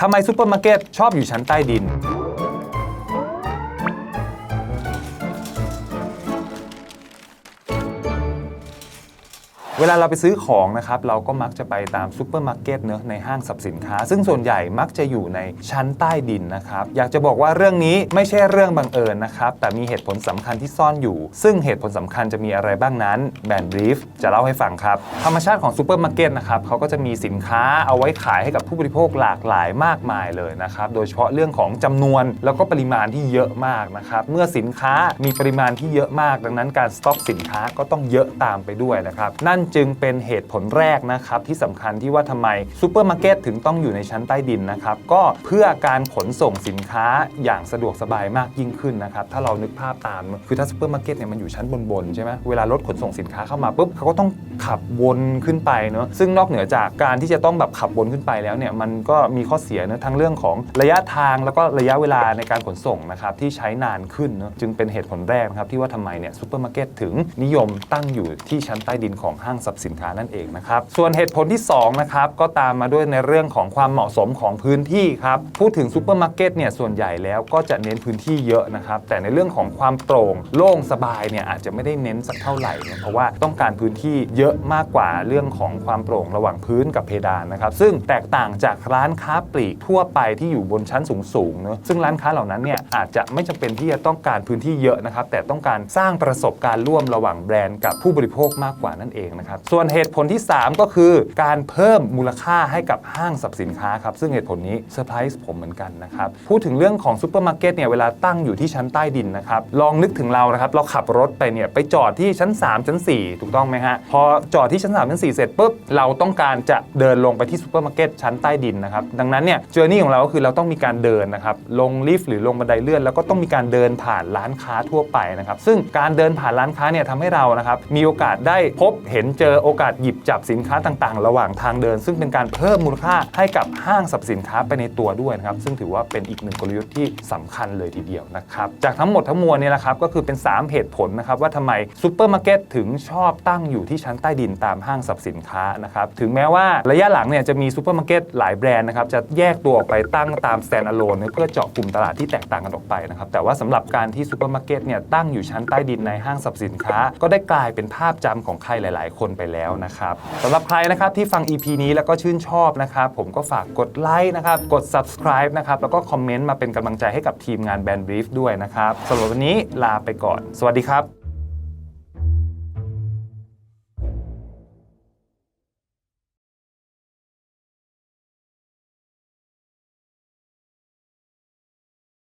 ทำไมซูเปอร์มาร์เก็ตชอบอยู่ชั้นใต้ดิน เวลาเราไปซื้อของนะครับเราก็มักจะไปตามซูเปอร์มาร์เก็ตเนอะในห้างสรรพสินค้า ซึ่งส่วนใหญ่มักจะอยู่ในชั้นใต้ดินนะครับอยากจะบอกว่าเรื่องนี้ไม่ใช่เรื่องบังเอิญนะครับแต่มีเหตุผลสำคัญที่ซ่อนอยู่ ซึ่งเหตุผลสำคัญจะมีอะไรบ้างนั้นแบนด์บรีฟจะเล่าให้ฟังครับธรรมชาติของซูเปอร์มาร์เก็ตนะครับเขาก็จะมีสินค้าเอาไว้ขายให้กับผู้บริโภคหลากหลายมากมายเลยนะครับโดยเฉพาะเรื่องของจำนวนแล้วก็ปริมาณที่เยอะมากนะครับเมื่อสินค้ามีปริมาณที่เยอะมาก ดังนั้นการสต็อกสินค้าก็ต้องเยอะตามไปด้วยนะครับนั่นจึงเป็นเหตุผลแรกนะครับที่สำคัญที่ว่าทำไมซูเปอร์มาร์เก็ตถึงต้องอยู่ในชั้นใต้ดินนะครับก็เพื่อการขนส่งสินค้าอย่างสะดวกสบายมากยิ่งขึ้นนะครับถ้าเรานึกภาพตามคือถ้าซูเปอร์มาร์เก็ตเนี่ยมันอยู่ชั้นบนๆใช่ไหมเวลารถขนส่งสินค้าเข้ามาปุ๊บเขาก็ต้องขับวนขึ้นไปเนอะซึ่งนอกเหนือจากการที่จะต้องแบบขับวนขึ้นไปแล้วเนี่ยมันก็มีข้อเสียเนอะทั้งเรื่องของระยะทางแล้วก็ระยะเวลาในการขนส่งนะครับที่ใช้นานขึ้นเนอะจึงเป็นเหตุผลแรกนะครับที่ว่าทำไมเนี่ยซูเปอร์มาร์เก็ตถึงนิยมตั้งอยู่ที่ชั้นใต้ดินของห้างสรรพสินค้านั่นเองนะครับ ส่วนเหตุผลที่2นะครับก็ตามมาด้วยในเรื่องของความเหมาะสมของพื้นที่ครับ พูดถึงซูเปอร์มาร์เก็ตเนี่ยส่วนใหญ่แล้วก็จะเน้นพื้นที่เยอะนะครับ แต่ในเรื่องของความโปร่งโล่งสบายเนี่ยอาจจะไม่ได้เน้นสักเท่าไหร่เนี่ยเพราะว่าต้องการพื้นที่เยอะมากกว่าเรื่องของความโปร่งระหว่างพื้นกับเพดานนะครับ ซึ่งแตกต่างจากร้านค้าปลีกทั่วไปที่อยู่บนชั้นสูงๆเนอะซึ่งร้านค้าเหล่านั้นเนี่ยอาจจะไม่จำเป็นที่จะต้องการพื้นที่เยอะนะครับแต่ต้องการสร้างประสบการณ์ร่วมระหว่างแบรนด์กับผู้บริโภคมากกว่านั่นเองนะครับ ส่วนเหตุผลที่ 3 ก็คือ การเพิ่มมูลค่าให้กับห้างสรรพสินค้าครับซึ่งเหตุผลนี้เซอร์ไพรส์ผมเหมือนกันนะครับพูดถึงเรื่องของซูเปอร์มาร์เก็ตเนี่ยเวลาตั้งอยู่ที่ชั้นใต้ดินนะครับลองนึกถึงเรานะครับเราขับรถไปเนี่ยไปจอดที่ชั้น 3 ชั้น 4 ถูกต้องไหมฮะพอจอดที่ชั้น 3 ชั้น 4 เสร็จปุ๊บเราต้องการจะเดินลงไปที่ซูเปอร์มาร์เก็ตชั้นใต้ดินนะครับดังนั้นเนี่ยเจอร์นี่ของเราก็คือเราต้องมีการเดินนะครับลงลิฟต์หรือลงบันไดเลื่อน แล้วก็ต้องมีการเดินผ่านร้านค้าทั่วไปนะครับซึ่งการเดินผ่านร้านค้าเนี่ยทำให้เรานะครับมีโอกาสได้พบเห็นเจอโอกาสหยิบจับสินค้าต่างๆ ระหว่างทางเดิน ซึ่งเป็นการเพิ่มมูลค่าให้กับห้างสรรพสินค้าไปในตัวด้วยนะครับซึ่งถือว่าเป็นอีกหนึ่งกลยุทธ์ที่สำคัญเลยทีเดียวนะครับจากทั้งหมดทั้งมวลเนี่ยนะครับก็คือเป็น 3 เหตุผลนะครับว่าทำไมซูเปอร์มาร์เก็ตถึงชอบตั้งอยู่ที่ชั้นใต้ดินตามห้างสรรพสินค้านะครับถึงแม้ว่าระยะหลังเนี่ยจะมีซูเปอร์มาร์เก็ตหลายแบรนด์นะครับจะแยกตัวออกไปตั้งตาม stand alone เพื่อเจาะกลุ่มตลาดที่แตกต่างกันออกไปนะครับแต่ว่าสำหรับการที่ซูเปอร์มาร์เก็ตเนี่ยตั้งอยู่ชั้นใต้ดินในห้างสรรพสินค้า ก็ได้กลายเป็นภาพจำของใครหลาย ๆ คนไปแล้วนะครับสำหรับใครนะครับที่ฟัง EP นี้แล้วก็ชื่นชอบนะครับ ผมก็ฝากกดไลค์นะครับ กด subscribe นะครับ แล้วก็คอมเมนต์มาเป็นกำลังใจให้กับทีมงานแบนบรีฟด้วยนะครับสำหรับวันนี้ลาไปก่อน สวัสดีครับ